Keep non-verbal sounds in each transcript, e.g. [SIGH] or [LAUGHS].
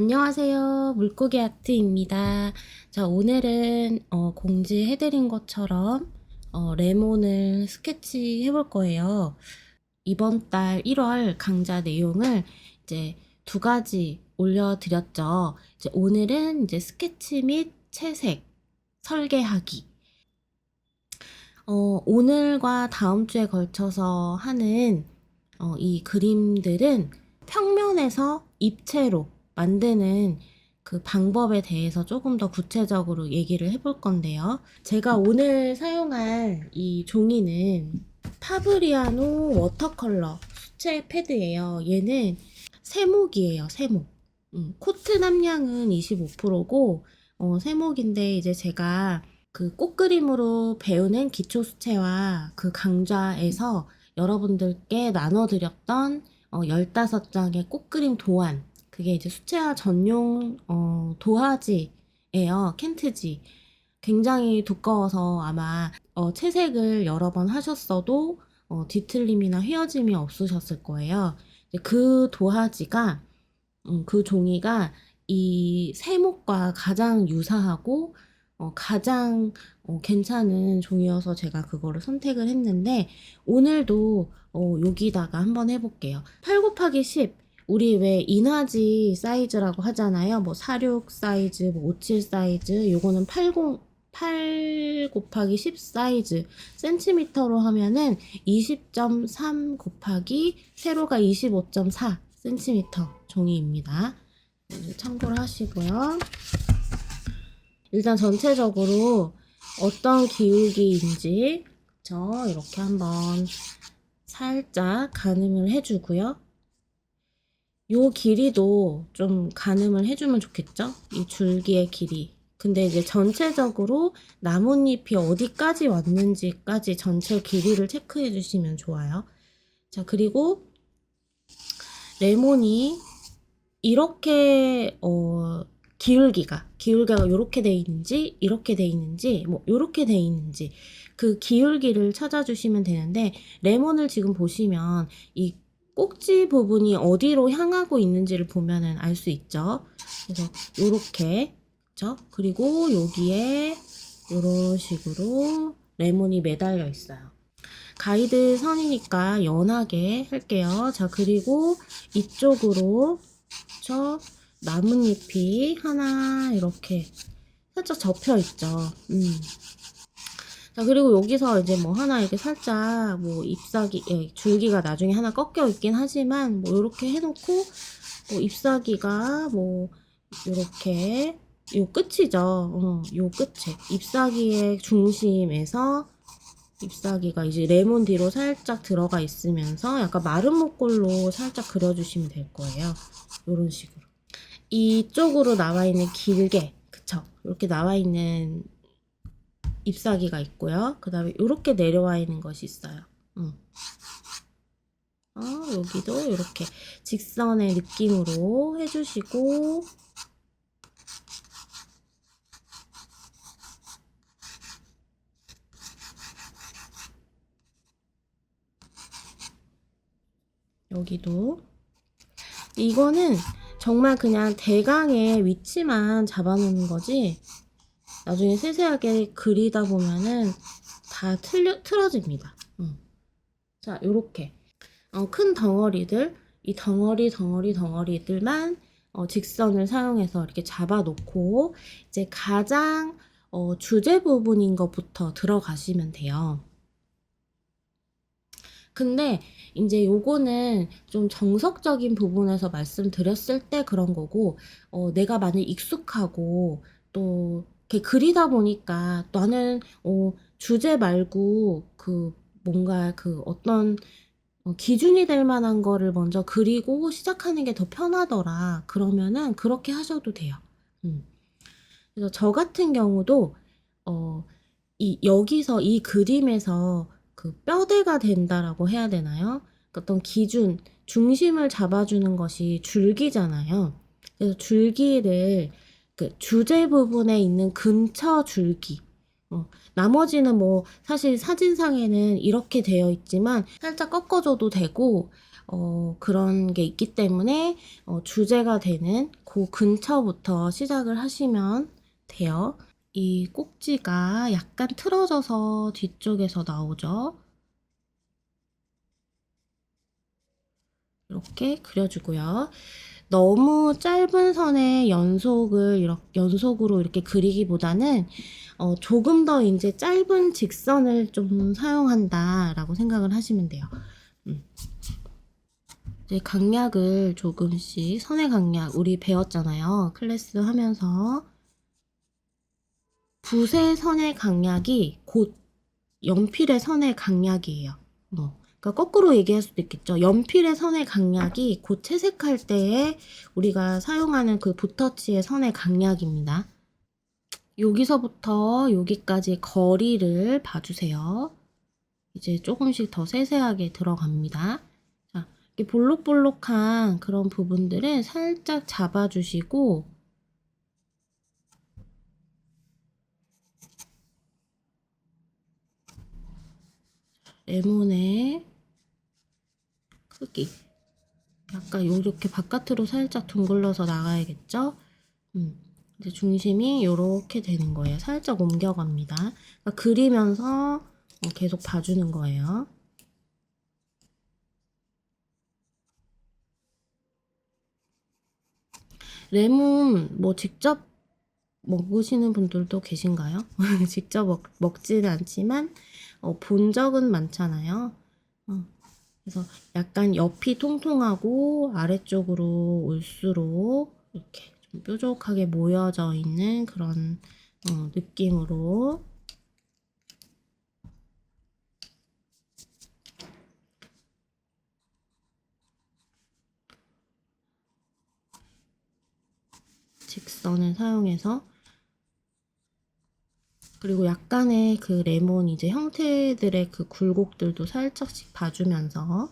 안녕하세요. 물고기 아트입니다. 자, 오늘은 어, 공지해드린 것처럼 어, 레몬을 스케치 해볼 거예요. 이번 달 1월 강좌 내용을 이제 두 가지 올려드렸죠. 이제 오늘은 이제 스케치 및 채색, 설계하기. 어, 오늘과 다음 주에 걸쳐서 하는 어, 이 그림들은 평면에서 입체로 만드는 그 방법에 대해서 조금 더 구체적으로 얘기를 해볼 건데요. 제가 오늘 사용할 이 종이는 파브리아노 워터컬러 수채 패드예요. 얘는 세목이에요. 세목. 음, 코트 남량은 25%고 어, 세목인데 이제 제가 그 꽃그림으로 배우는 기초 수채화 그 강좌에서 여러분들께 나눠드렸던 어, 15장의 꽃그림 도안 그게 이제 수채화 전용 어, 도화지예요. 켄트지. 굉장히 두꺼워서 아마 어, 채색을 여러 번 하셨어도 어, 뒤틀림이나 휘어짐이 없으셨을 거예요. 그 도화지가 음, 그 종이가 이 세목과 가장 유사하고 어, 가장 어, 괜찮은 종이어서 제가 그거를 선택을 했는데 오늘도 어, 여기다가 한번 해볼게요. 8 곱하기 10 우리 왜 인화지 사이즈라고 하잖아요. 뭐 46 사이즈, 뭐 57 사이즈, 요거는 80 8 곱하기 10 사이즈 센티미터로 하면은 20.3 곱하기 세로가 25.4 센티미터 종이입니다. 네, 참고를 하시고요. 일단 전체적으로 어떤 기울기인지 저 이렇게 한번 살짝 가늠을 해주고요. 요 길이도 좀 가늠을 해주면 좋겠죠? 이 줄기의 길이. 근데 이제 전체적으로 나뭇잎이 어디까지 왔는지까지 전체 길이를 체크해 주시면 좋아요. 자, 그리고 레몬이 이렇게 어 기울기가 기울기가 이렇게 돼 있는지 이렇게 돼 있는지 뭐 이렇게 돼 있는지 그 기울기를 찾아주시면 되는데 레몬을 지금 보시면 이 꼭지 부분이 어디로 향하고 있는지를 보면은 알 수 있죠. 그래서 이렇게 그렇죠? 그리고 여기에 이런 식으로 레몬이 매달려 있어요. 가이드 선이니까 연하게 할게요. 자 그리고 이쪽으로 저 나뭇잎이 하나 이렇게 살짝 접혀 있죠. 음. 자, 그리고 여기서 이제 뭐 하나 이렇게 살짝 뭐 잎사귀, 예, 줄기가 나중에 하나 꺾여 있긴 하지만 뭐 이렇게 해놓고 뭐 잎사귀가 뭐 이렇게 요 끝이죠. 어, 요 끝에 잎사귀의 중심에서 잎사귀가 이제 레몬 뒤로 살짝 들어가 있으면서 약간 마른 목골로 살짝 그려주시면 될 거예요. 이런 식으로. 이쪽으로 나와 있는 길게, 그쵸? 이렇게 나와 있는 잎사귀가 있고요. 그 다음에 이렇게 내려와 있는 것이 있어요. 응. 어, 여기도 이렇게 직선의 느낌으로 해주시고 여기도 이거는 정말 그냥 대강의 위치만 잡아놓는 거지 나중에 세세하게 그리다 보면은 다 틀려, 틀어집니다. 어. 자, 요렇게. 어, 큰 덩어리들, 이 덩어리, 덩어리, 덩어리들만 어, 직선을 사용해서 이렇게 잡아놓고, 이제 가장 어, 주제 부분인 것부터 들어가시면 돼요. 근데 이제 요거는 좀 정석적인 부분에서 말씀드렸을 때 그런 거고, 어, 내가 만약 익숙하고 또 이렇게 그리다 보니까 나는 어, 주제 말고 그 뭔가 그 어떤 어, 기준이 될 만한 거를 먼저 그리고 시작하는 게 더 편하더라. 그러면은 그렇게 하셔도 돼요. 음. 그래서 저 같은 경우도 어, 이 여기서 이 그림에서 그 뼈대가 된다라고 해야 되나요? 그 어떤 기준, 중심을 잡아주는 것이 줄기잖아요. 그래서 줄기를 그 주제 부분에 있는 근처 줄기. 어, 나머지는 뭐 사실 사진상에는 이렇게 되어 있지만 살짝 꺾어줘도 되고 어, 그런 게 있기 때문에 어, 주제가 되는 그 근처부터 시작을 하시면 돼요. 이 꼭지가 약간 틀어져서 뒤쪽에서 나오죠. 이렇게 그려주고요. 너무 짧은 선의 연속을 이렇게 연속으로 이렇게 그리기보다는 어, 조금 더 이제 짧은 직선을 좀 사용한다라고 생각을 하시면 돼요. 음. 이제 강약을 조금씩 선의 강약 우리 배웠잖아요. 클래스 하면서 붓의 선의 강약이 곧 연필의 선의 강약이에요. 뭐 그러니까 거꾸로 얘기할 수도 있겠죠. 연필의 선의 강약이 곧 채색할 때에 우리가 사용하는 그 붓터치의 선의 강약입니다. 여기서부터 여기까지 거리를 봐주세요. 이제 조금씩 더 세세하게 들어갑니다. 자, 이렇게 볼록볼록한 그런 부분들은 살짝 잡아주시고 레몬의 크기 약간 요렇게 바깥으로 살짝 둥글러서 나가야겠죠? 음, 이제 중심이 요렇게 되는 거예요. 살짝 옮겨갑니다. 그러니까 그리면서 어, 계속 봐주는 거예요. 레몬 뭐 직접 먹으시는 분들도 계신가요? [LAUGHS] 직접 먹, 먹지는 않지만 어, 본 적은 많잖아요. 어, 그래서 약간 옆이 통통하고 아래쪽으로 올수록 이렇게 좀 뾰족하게 모여져 있는 그런 어, 느낌으로. 직선을 사용해서 그리고 약간의 그 레몬 이제 형태들의 그 굴곡들도 살짝씩 봐주면서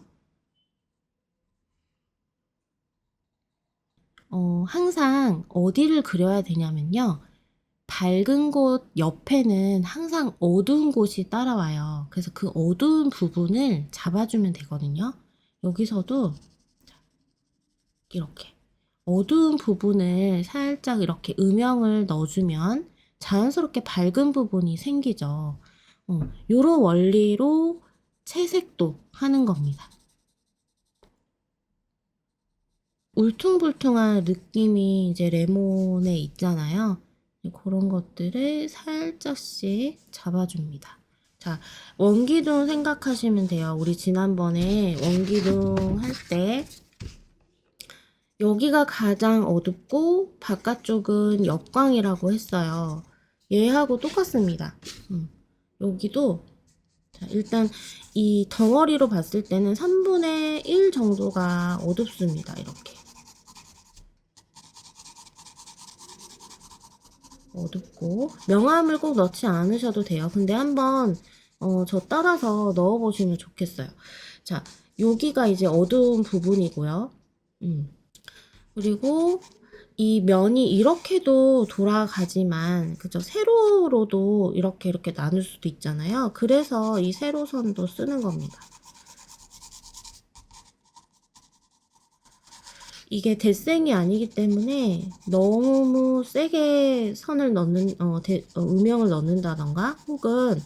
어, 항상 어디를 그려야 되냐면요. 밝은 곳 옆에는 항상 어두운 곳이 따라와요. 그래서 그 어두운 부분을 잡아주면 되거든요. 여기서도 이렇게 어두운 부분을 살짝 이렇게 음영을 넣어주면 자연스럽게 밝은 부분이 생기죠. 어, 요런 원리로 채색도 하는 겁니다. 울퉁불퉁한 느낌이 이제 레몬에 있잖아요. 그런 것들을 살짝씩 잡아줍니다. 자, 원기둥 생각하시면 돼요. 우리 지난번에 원기둥 할 때 여기가 가장 어둡고 바깥쪽은 역광이라고 했어요. 얘하고 똑같습니다. 음, 여기도 자, 일단 이 덩어리로 봤을 때는 3분의 1 정도가 어둡습니다. 이렇게. 어둡고 명암을 꼭 넣지 않으셔도 돼요. 근데 한번 어, 저 따라서 넣어보시면 좋겠어요. 자, 여기가 이제 어두운 부분이고요. 음. 그리고 이 면이 이렇게도 돌아가지만 그죠 세로로도 이렇게 이렇게 나눌 수도 있잖아요. 그래서 이 세로선도 쓰는 겁니다. 이게 대생이 아니기 때문에 너무 세게 선을 넣는 어, 대, 어, 음영을 넣는다던가 혹은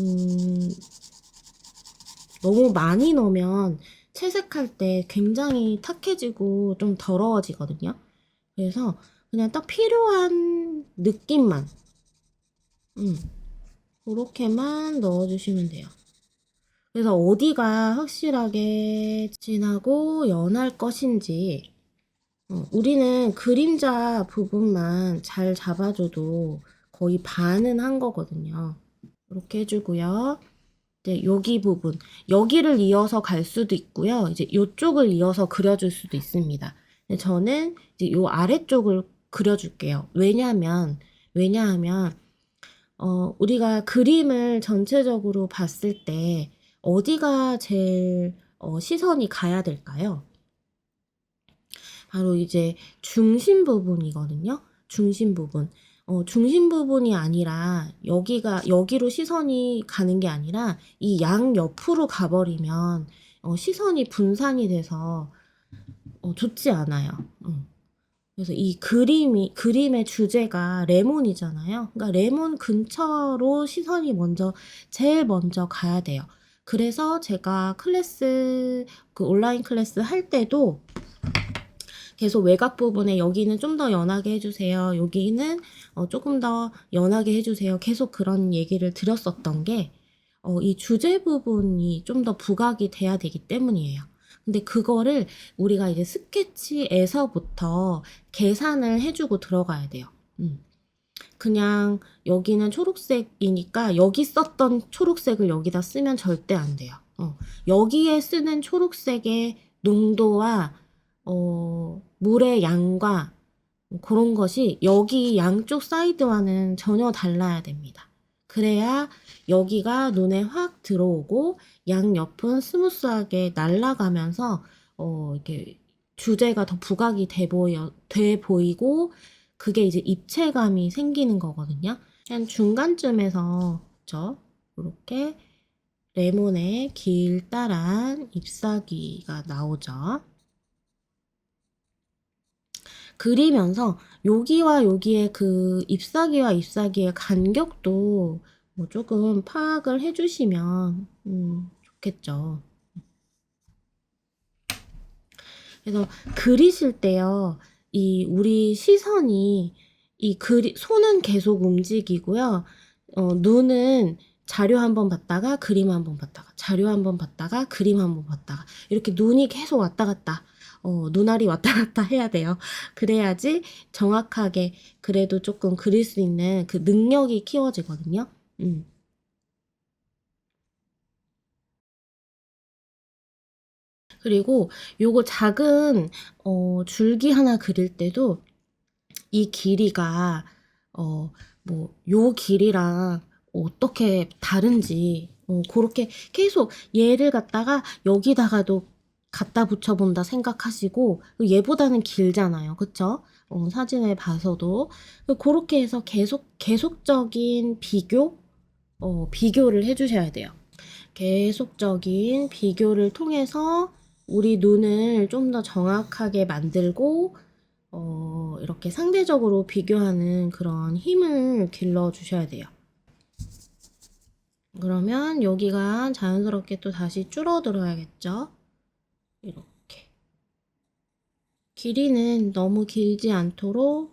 음, 너무 많이 넣으면 채색할 때 굉장히 탁해지고 좀 더러워지거든요. 그래서 그냥 딱 필요한 느낌만 음, 그렇게만 넣어주시면 돼요. 그래서 어디가 확실하게 진하고 연할 것인지 어, 우리는 그림자 부분만 잘 잡아줘도 거의 반은 한 거거든요. 이렇게 해주고요. 이제 여기 부분 여기를 이어서 갈 수도 있고요. 이제 이쪽을 이어서 그려줄 수도 있습니다. 저는 이제 요 아래쪽을 그려줄게요. 왜냐하면 왜냐하면 어, 우리가 그림을 전체적으로 봤을 때 어디가 제일 어, 시선이 가야 될까요? 바로 이제 중심 부분이거든요. 중심 부분. 어, 중심 부분이 아니라 여기가 여기로 시선이 가는 게 아니라 이 양 옆으로 가버리면 어, 시선이 분산이 돼서 어, 좋지 않아요. 음. 그래서 이 그림이 그림의 주제가 레몬이잖아요. 그러니까 레몬 근처로 시선이 먼저 제일 먼저 가야 돼요. 그래서 제가 클래스 그 온라인 클래스 할 때도 계속 외곽 부분에 여기는 좀 더 연하게 해주세요. 여기는 어, 조금 더 연하게 해주세요. 계속 그런 얘기를 드렸었던 게, 어, 이 주제 부분이 좀 더 부각이 돼야 되기 때문이에요. 근데 그거를 우리가 이제 스케치에서부터 계산을 해주고 들어가야 돼요. 음. 그냥 여기는 초록색이니까 여기 썼던 초록색을 여기다 쓰면 절대 안 돼요. 어, 여기에 쓰는 초록색의 농도와 어, 물의 양과 그런 것이 여기 양쪽 사이드와는 전혀 달라야 됩니다. 그래야 여기가 눈에 확 들어오고 양옆은 스무스하게 날아가면서 어, 이렇게 주제가 더 부각이 돼 보여 돼 보이고 그게 이제 입체감이 생기는 거거든요. 한 중간쯤에서 저 이렇게 레몬의 길다란 잎사귀가 나오죠. 그리면서 여기와 여기의 그 잎사귀와 잎사귀의 간격도 뭐 조금 파악을 해주시면 음, 좋겠죠. 그래서 그리실 때요, 이 우리 시선이 이 그리 손은 계속 움직이고요, 어, 눈은 자료 한 번 봤다가 그림 한 번 봤다가 자료 한 번 봤다가 그림 한 번 봤다가 이렇게 눈이 계속 왔다 갔다 어, 눈알이 왔다 갔다 해야 돼요. 그래야지 정확하게 그래도 조금 그릴 수 있는 그 능력이 키워지거든요. 음. 그리고 요거 작은 어, 줄기 하나 그릴 때도 이 길이가 어, 뭐 요 길이랑 어떻게 다른지 어, 그렇게 계속 얘를 갖다가 여기다가도 갖다 붙여본다 생각하시고 얘보다는 길잖아요. 그쵸? 어, 사진을 봐서도 그렇게 해서 계속 계속적인 비교 어, 비교를 해주셔야 돼요. 계속적인 비교를 통해서 우리 눈을 좀 더 정확하게 만들고 어, 이렇게 상대적으로 비교하는 그런 힘을 길러 주셔야 돼요. 그러면 여기가 자연스럽게 또 다시 줄어들어야겠죠? 이렇게. 길이는 너무 길지 않도록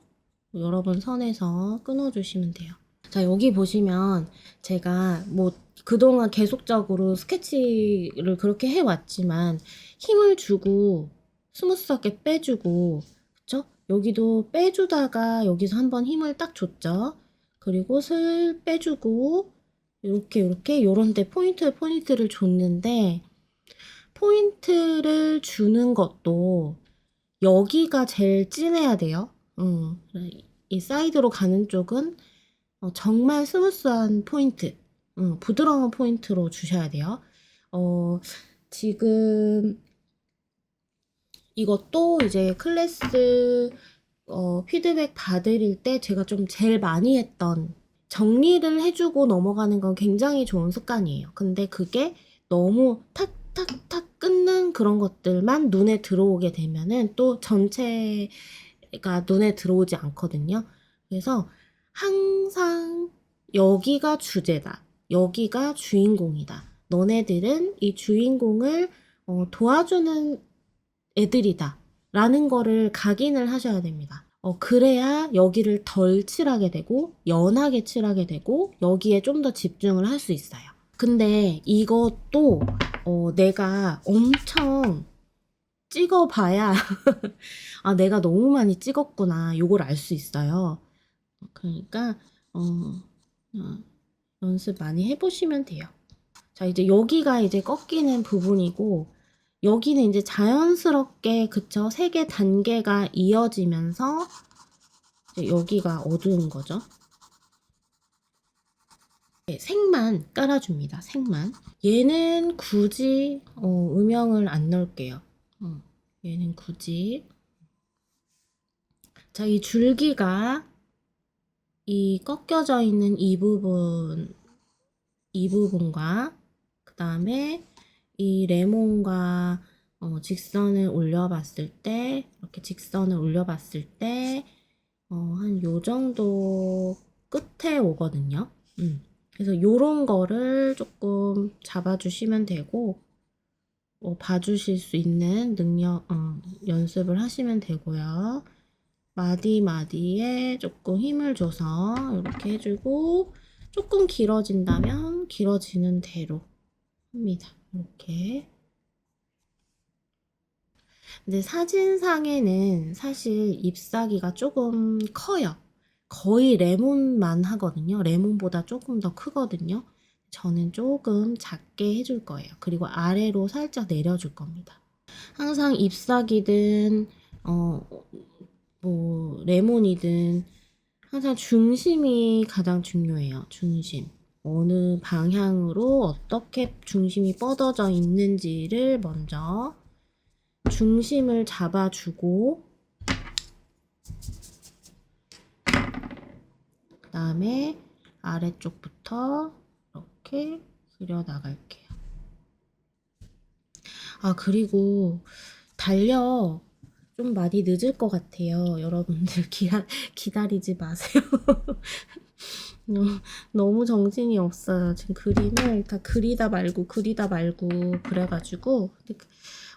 여러 번 선에서 끊어주시면 돼요. 자, 여기 보시면 제가 뭐 그동안 계속적으로 스케치를 그렇게 해왔지만 힘을 주고 스무스하게 빼주고 그쵸? 여기도 빼주다가 여기서 한번 힘을 딱 줬죠. 그리고 슬 빼주고 이렇게 이렇게 요런 데 포인트 포인트를 줬는데 포인트를 주는 것도 여기가 제일 진해야 돼요. 음, 이 사이드로 가는 쪽은 어, 정말 스무스한 포인트, 음, 부드러운 포인트로 주셔야 돼요. 어, 지금 이것도 이제 클래스 어, 피드백 받을 때 제가 좀 제일 많이 했던 정리를 해주고 넘어가는 건 굉장히 좋은 습관이에요. 근데 그게 너무 탁탁탁 끊는 그런 것들만 눈에 들어오게 되면은 또 전체가 눈에 들어오지 않거든요. 그래서 항상 여기가 주제다. 여기가 주인공이다. 너네들은 이 주인공을 어, 도와주는 애들이다. 라는 거를 각인을 하셔야 됩니다. 어, 그래야 여기를 덜 칠하게 되고, 연하게 칠하게 되고, 여기에 좀 더 집중을 할 수 있어요. 근데 이것도, 어, 내가 엄청 찍어봐야, [LAUGHS] 아, 내가 너무 많이 찍었구나. 요걸 알 수 있어요. 그러니까, 어, 어, 연습 많이 해보시면 돼요. 자, 이제 여기가 이제 꺾이는 부분이고, 여기는 이제 자연스럽게 그쵸 세 개 단계가 이어지면서 여기가 어두운 거죠. 네, 색만 깔아줍니다. 색만. 얘는 굳이 어, 음영을 안 넣을게요. 어, 얘는 굳이. 자, 이 줄기가 이 꺾여져 있는 이 부분, 이 부분과 그 다음에 이 레몬과 어, 직선을 올려봤을 때, 이렇게 직선을 올려봤을 때, 어, 한요 정도 끝에 오거든요. 음. 그래서 요런 거를 조금 잡아주시면 되고, 어, 봐주실 수 있는 능력, 어, 연습을 하시면 되고요. 마디 마디에 조금 힘을 줘서 이렇게 해주고, 조금 길어진다면 길어지는 대로 합니다. 이렇게. 근데 사진상에는 사실 잎사귀가 조금 커요. 거의 레몬만 하거든요. 레몬보다 조금 더 크거든요. 저는 조금 작게 해줄 거예요. 그리고 아래로 살짝 내려줄 겁니다. 항상 잎사귀든, 어, 뭐, 레몬이든, 항상 중심이 가장 중요해요. 중심. 어느 방향으로 어떻게 중심이 뻗어져 있는지를 먼저 중심을 잡아주고 그 다음에 아래쪽부터 이렇게 그려 나갈게요. 아, 그리고 달려 좀 많이 늦을 것 같아요. 여러분들 [LAUGHS] 기다, 기다리지 마세요. [LAUGHS] 너무- 정신이 없어요. 지금 그림을 다 그리다 말고 그리다 말고 그래가지고 그-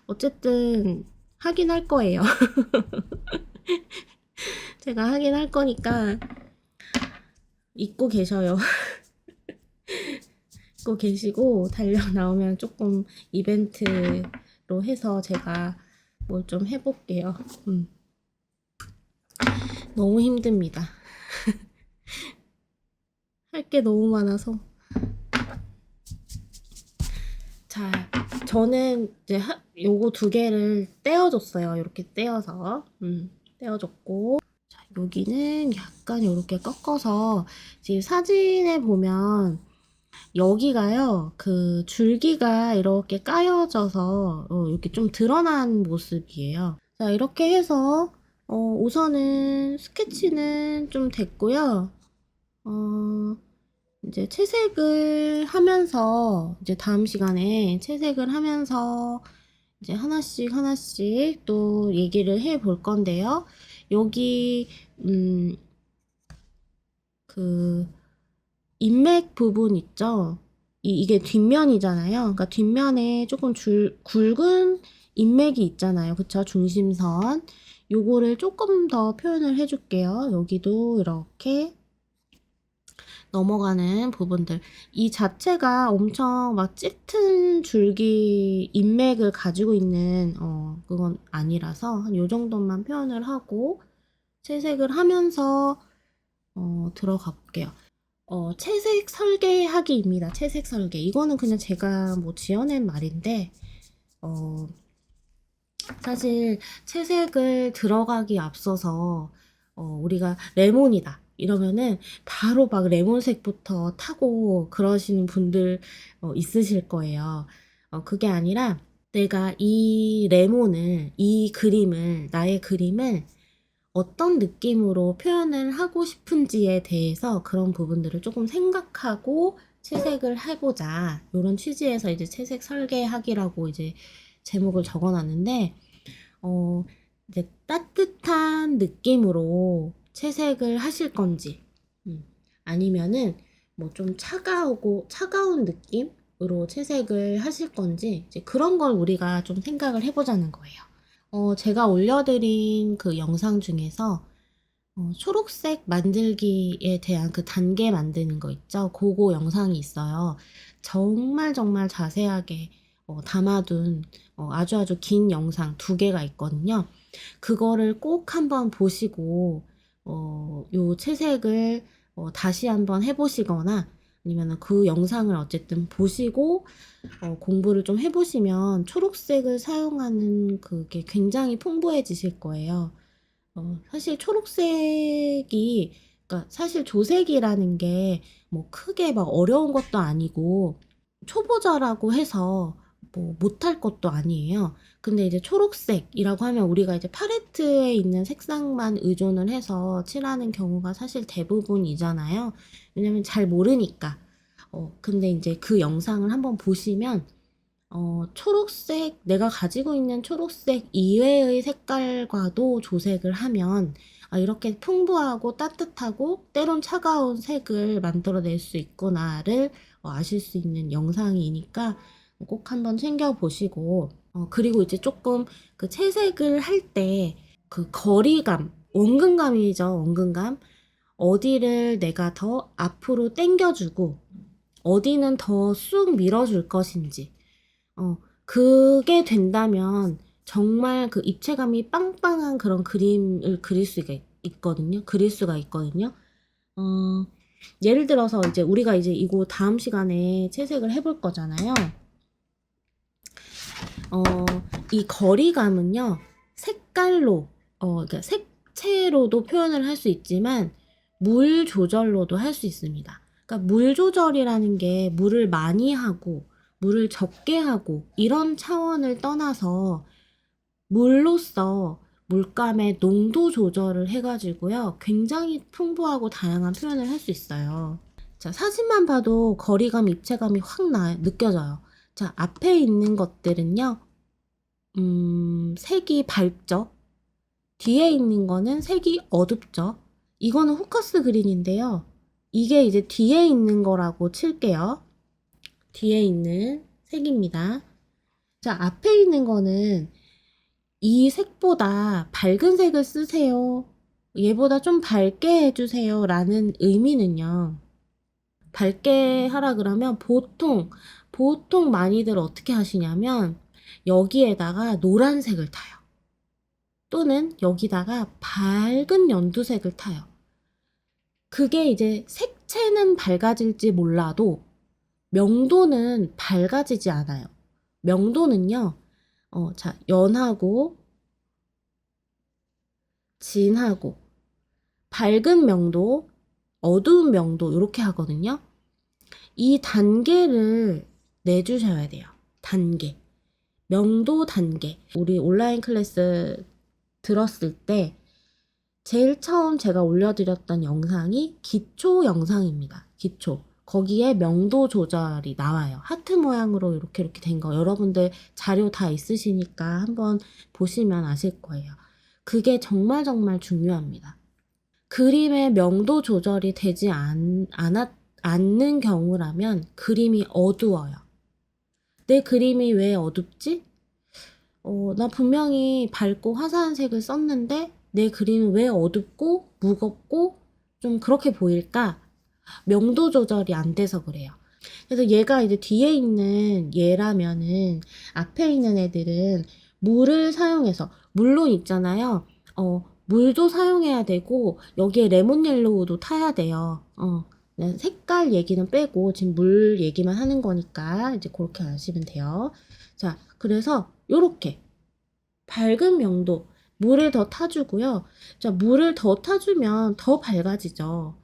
어쨌든 하긴 할 거예요. [LAUGHS] 제가 하긴 할 거니까 잊고 계셔요. [LAUGHS] 잊고 계시고 달려 나오면 조금 이벤트로 해서 제가 뭘 좀 해볼게요. 음. 너무 힘듭니다. [LAUGHS] 할 게 너무 많아서. 자, 저는 이제 하, 요거 두 개를 떼어줬어요. 이렇게 떼어서. 음, 떼어줬고. 자, 여기는 약간 이렇게 꺾어서 지금 사진에 보면 여기가요, 그 줄기가 이렇게 까여져서 어, 이렇게 좀 드러난 모습이에요. 자, 이렇게 해서 어, 우선은 스케치는 좀 됐고요. 어, 이제 채색을 하면서 이제 다음 시간에 채색을 하면서 이제 하나씩 하나씩 또 얘기를 해 볼 건데요. 여기 음, 그 인맥 부분 있죠? 이, 이게 뒷면이잖아요. 그러니까 뒷면에 조금 줄, 굵은 인맥이 있잖아요. 그쵸? 중심선. 요거를 조금 더 표현을 해줄게요. 여기도 이렇게 넘어가는 부분들. 이 자체가 엄청 막 짙은 줄기 인맥을 가지고 있는, 어, 그건 아니라서 한 요 정도만 표현을 하고 채색을 하면서, 어, 들어가 볼게요. 어, 채색 설계하기입니다. 채색 설계. 이거는 그냥 제가 뭐 지어낸 말인데, 어, 사실 채색을 들어가기 앞서서, 어, 우리가 레몬이다. 이러면은 바로 막 레몬색부터 타고 그러시는 분들 어, 있으실 거예요. 어, 그게 아니라 내가 이 레몬을, 이 그림을, 나의 그림을 어떤 느낌으로 표현을 하고 싶은지에 대해서 그런 부분들을 조금 생각하고 채색을 해보자. 이런 취지에서 이제 채색 설계하기라고 이제 제목을 적어놨는데, 어, 이제 따뜻한 느낌으로 채색을 하실 건지, 음, 아니면은 뭐 좀 차가우고, 차가운 느낌으로 채색을 하실 건지, 이제 그런 걸 우리가 좀 생각을 해보자는 거예요. 어, 제가 올려드린 그 영상 중에서 어, 초록색 만들기에 대한 그 단계 만드는 거 있죠? 그거 영상이 있어요. 정말 정말 자세하게 어, 담아둔 어, 아주 아주 긴 영상 두 개가 있거든요. 그거를 꼭 한번 보시고 어, 요 채색을 어, 다시 한번 해보시거나 아니면 그 영상을 어쨌든 보시고 어, 공부를 좀 해보시면 초록색을 사용하는 그게 굉장히 풍부해지실 거예요. 어, 사실 초록색이, 그러니까 사실 조색이라는 게 뭐 크게 막 어려운 것도 아니고 초보자라고 해서 뭐 못할 것도 아니에요. 근데 이제 초록색이라고 하면 우리가 이제 팔레트에 있는 색상만 의존을 해서 칠하는 경우가 사실 대부분이잖아요. 왜냐면 잘 모르니까. 어, 근데 이제 그 영상을 한번 보시면 어, 초록색, 내가 가지고 있는 초록색 이외의 색깔과도 조색을 하면 아, 이렇게 풍부하고 따뜻하고 때론 차가운 색을 만들어낼 수 있구나를 어, 아실 수 있는 영상이니까 꼭 한번 챙겨보시고 어, 그리고 이제 조금 그 채색을 할 때 그 거리감, 원근감이죠, 원근감. 어디를 내가 더 앞으로 당겨주고 어디는 더 쑥 밀어줄 것인지 어, 그게 된다면 정말 그 입체감이 빵빵한 그런 그림을 그릴 수가 있- 있거든요. 그릴 수가 있거든요. 어, 예를 들어서 이제 우리가 이제 이거 다음 시간에 채색을 해볼 거잖아요. 어, 이 거리감은요, 색깔로, 어, 그러니까 색채로도 표현을 할 수 있지만, 물 조절로도 할 수 있습니다. 그러니까 물 조절이라는 게 물을 많이 하고, 물을 적게 하고, 이런 차원을 떠나서, 물로써 물감의 농도 조절을 해가지고요, 굉장히 풍부하고 다양한 표현을 할 수 있어요. 자, 사진만 봐도 거리감, 입체감이 확 나, 느껴져요. 자, 앞에 있는 것들은요, 음, 색이 밝죠? 뒤에 있는 거는 색이 어둡죠? 이거는 후커스 그린인데요. 이게 이제 뒤에 있는 거라고 칠게요. 뒤에 있는 색입니다. 자, 앞에 있는 거는 이 색보다 밝은 색을 쓰세요. 얘보다 좀 밝게 해주세요. 라는 의미는요. 밝게 하라 그러면 보통, 보통 많이들 어떻게 하시냐면 여기에다가 노란색을 타요. 또는 여기다가 밝은 연두색을 타요. 그게 이제 색채는 밝아질지 몰라도 명도는 밝아지지 않아요. 명도는요, 어, 자, 연하고, 진하고, 밝은 명도, 어두운 명도, 이렇게 하거든요. 이 단계를 내주셔야 돼요. 단계. 명도 단계. 우리 온라인 클래스 들었을 때 제일 처음 제가 올려드렸던 영상이 기초 영상입니다. 기초. 거기에 명도 조절이 나와요. 하트 모양으로 이렇게 이렇게 된 거. 여러분들 자료 다 있으시니까 한번 보시면 아실 거예요. 그게 정말 정말 중요합니다. 그림의 명도 조절이 되지 않, 않았, 않는 경우라면 그림이 어두워요. 내 그림이 왜 어둡지? 어, 나 분명히 밝고 화사한 색을 썼는데 내 그림은 왜 어둡고 무겁고 좀 그렇게 보일까? 명도 조절이 안 돼서 그래요. 그래서 얘가 이제 뒤에 있는 얘라면은 앞에 있는 애들은 물을 사용해서 물론 있잖아요. 어, 물도 사용해야 되고 여기에 레몬 옐로우도 타야 돼요. 어, 네, 색깔 얘기는 빼고 지금 물 얘기만 하는 거니까 이제 그렇게 아시면 돼요. 자, 그래서 요렇게 밝은 명도 물을 더 타주고요. 자, 물을 더 타주면 더 밝아지죠.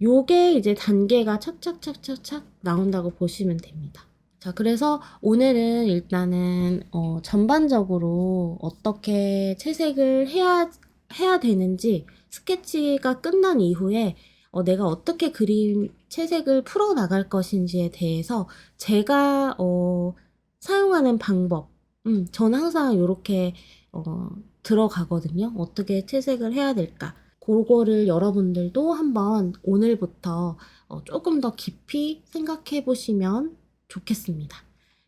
요게 이제 단계가 착착착착착 나온다고 보시면 됩니다. 자, 그래서 오늘은 일단은 어, 전반적으로 어떻게 채색을 해야 해야 되는지 스케치가 끝난 이후에 어, 내가 어떻게 그림 채색을 풀어 나갈 것인지에 대해서 제가 어, 사용하는 방법, 음, 저는 항상 이렇게 어, 들어가거든요. 어떻게 채색을 해야 될까? 그거를 여러분들도 한번 오늘부터 어, 조금 더 깊이 생각해 보시면 좋겠습니다.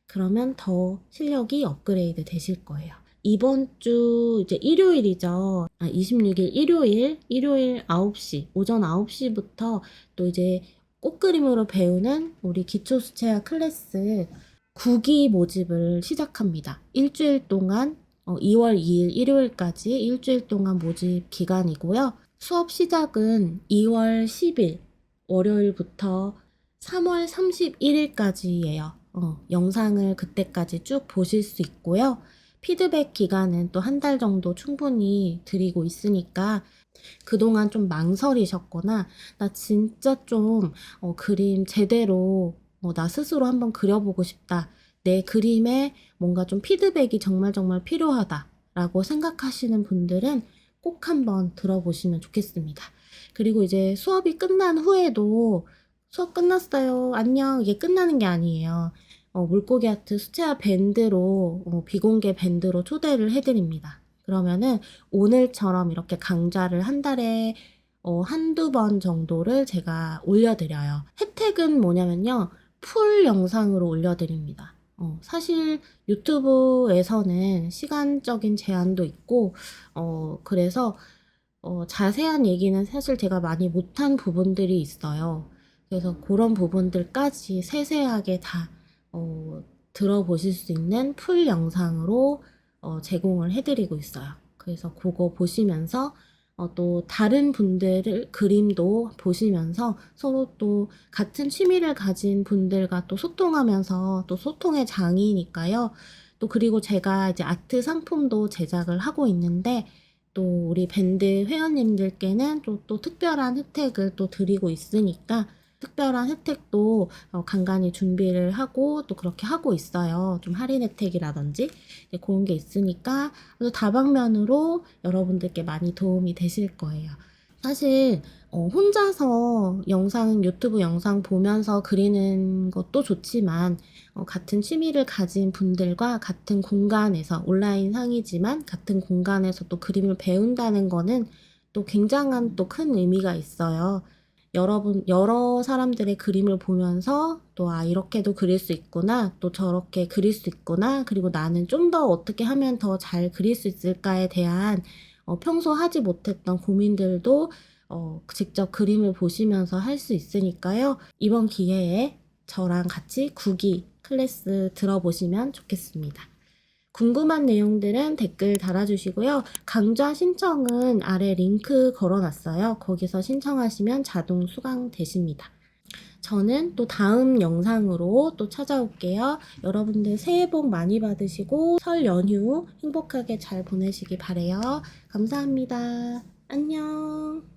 그러면 더 실력이 업그레이드 되실 거예요. 이번 주 이제 일요일이죠. 아, 26일 일요일, 일요일 9시, 오전 9시부터 또 이제 꽃그림으로 배우는 우리 기초수채화 클래스 9기 모집을 시작합니다. 일주일 동안 어, 2월 2일 일요일까지 일주일 동안 모집 기간이고요. 수업 시작은 2월 10일 월요일부터 3월 31일까지예요. 어, 영상을 그때까지 쭉 보실 수 있고요. 피드백 기간은 또 한 달 정도 충분히 드리고 있으니까 그동안 좀 망설이셨거나 나 진짜 좀 어, 그림 제대로 어, 나 스스로 한번 그려보고 싶다. 내 그림에 뭔가 좀 피드백이 정말 정말 필요하다 라고 생각하시는 분들은 꼭 한번 들어보시면 좋겠습니다. 그리고 이제 수업이 끝난 후에도 수업 끝났어요. 안녕. 이게 끝나는 게 아니에요. 어, 물고기 아트 수채화 밴드로 어, 비공개 밴드로 초대를 해드립니다. 그러면은 오늘처럼 이렇게 강좌를 한 달에 어, 한두 번 정도를 제가 올려드려요. 혜택은 뭐냐면요. 풀 영상으로 올려드립니다. 어, 사실 유튜브에서는 시간적인 제한도 있고, 어, 그래서 어, 자세한 얘기는 사실 제가 많이 못한 부분들이 있어요. 그래서 그런 부분들까지 세세하게 다 어, 들어보실 수 있는 풀 영상으로 어, 제공을 해드리고 있어요. 그래서 그거 보시면서 어, 또 다른 분들을 그림도 보시면서 서로 또 같은 취미를 가진 분들과 또 소통하면서 또 소통의 장이니까요. 또 그리고 제가 이제 아트 상품도 제작을 하고 있는데 또 우리 밴드 회원님들께는 또, 또 특별한 혜택을 또 드리고 있으니까 특별한 혜택도 어, 간간히 준비를 하고 또 그렇게 하고 있어요. 좀 할인 혜택이라든지 그런 게 있으니까 또 다방면으로 여러분들께 많이 도움이 되실 거예요. 사실 어, 혼자서 영상 유튜브 영상 보면서 그리는 것도 좋지만 어, 같은 취미를 가진 분들과 같은 공간에서 온라인 상이지만 같은 공간에서 또 그림을 배운다는 거는 또 굉장한 또 큰 의미가 있어요. 여러분 여러 사람들의 그림을 보면서 또 아 이렇게도 그릴 수 있구나 또 저렇게 그릴 수 있구나 그리고 나는 좀 더 어떻게 하면 더 잘 그릴 수 있을까에 대한 어, 평소 하지 못했던 고민들도 어, 직접 그림을 보시면서 할 수 있으니까요. 이번 기회에 저랑 같이 구기 클래스 들어보시면 좋겠습니다. 궁금한 내용들은 댓글 달아주시고요. 강좌 신청은 아래 링크 걸어놨어요. 거기서 신청하시면 자동 수강되십니다. 저는 또 다음 영상으로 또 찾아올게요. 여러분들 새해 복 많이 받으시고 설 연휴 행복하게 잘 보내시기 바래요. 감사합니다. 안녕.